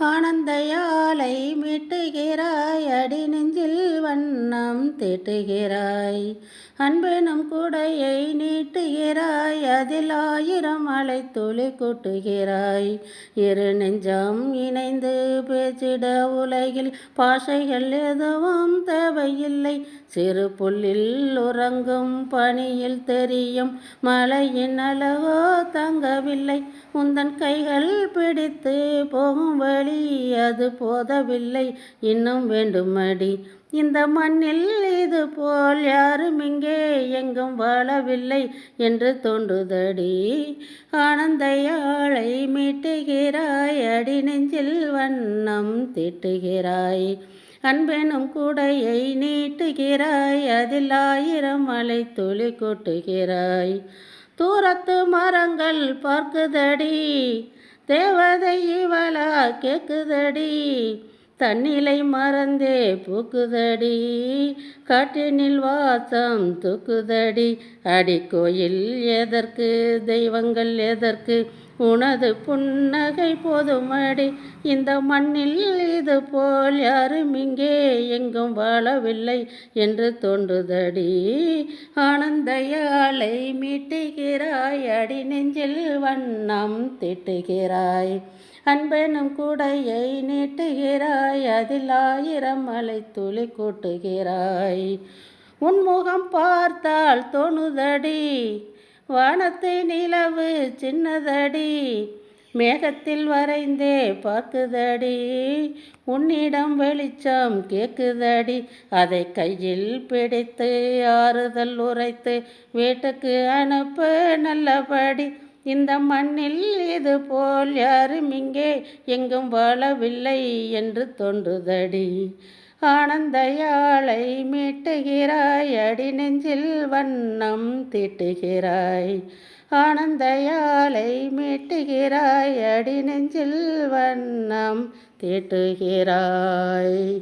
ஆனந்தையாலை மீட்டுகிறாய் அடி நெஞ்சில் வண்ணம் தீட்டுகிறாய். அன்பெனும் குடையை நீட்டுகிறாய் அதில் ஆயிரம் அலை துளி கூட்டுகிறாய். இரு நெஞ்சம் இணைந்து பேச்சிட உலகில் பாஷைகள் எதுவும் தேவையில்லை. சிறு புல்லில் உறங்கும் பனியில் தெரியும். மழையின் அளவோ தங்கவில்லை. உந்தன் கைகள் பிடித்து போகும் வழி அது போதவில்லை. இன்னும் வேண்டுமடி. இந்த மண்ணில் இது போல் யாரும் இங்கே எங்கும் வாழவில்லை என்று தோன்றுதடி. ஆனந்தையாளை மீட்டுகிறாய். அடி நெஞ்சில் வண்ணம் தீட்டுகிறாய். அன்பெனும் கூடையை நீட்டுகிறாய் அதில் ஆயிரம் மலை துளி கொட்டுகிறாய். தூரத்து மரங்கள் பார்க்குதடி தேவதை இவளா கேக்குதடி தன்னிலை மறந்தே பூக்குதடி காட்டினில் வாசம் தூக்குதடி. அடி கோயில் எதற்கு தெய்வங்கள் எதற்கு உனது புன்னகை போதுமடி. இந்த மண்ணில் இது போல் யாரும் இங்கே எங்கும் வாழவில்லை என்று தோன்றுதடி. ஆனந்தையாலை மீட்டுகிறாய் அடி நெஞ்சில் வண்ணம் திட்டுகிறாய். அன்பெனும் கூடையை நீட்டுகிறாய் அதில் ஆயிரம் மலை துளி கூட்டுகிறாய். உன்முகம் பார்த்தால் தோணுதடி. வானத்தை நிலவு சின்னதடி மேகத்தில் வரைந்தே பார்க்குதடி. உன்னிடம் வெளிச்சம் கேட்குதடி அதை கையில் பிடித்து ஆறுதல் உரைத்து வீட்டுக்கு அனுப்ப நல்லபடி. இந்த மண்ணில் இது போல் யாரும் இங்கே எங்கும் வாழவில்லை என்று தோன்றுதடி. ஆனந்தையாளை மீட்டுகிறாய் அடி நெஞ்சில் வண்ணம் தீட்டுகிறாய். ஆனந்தையாளை மீட்டுகிறாய் அடி நெஞ்சில் வண்ணம் தீட்டுகிறாய்.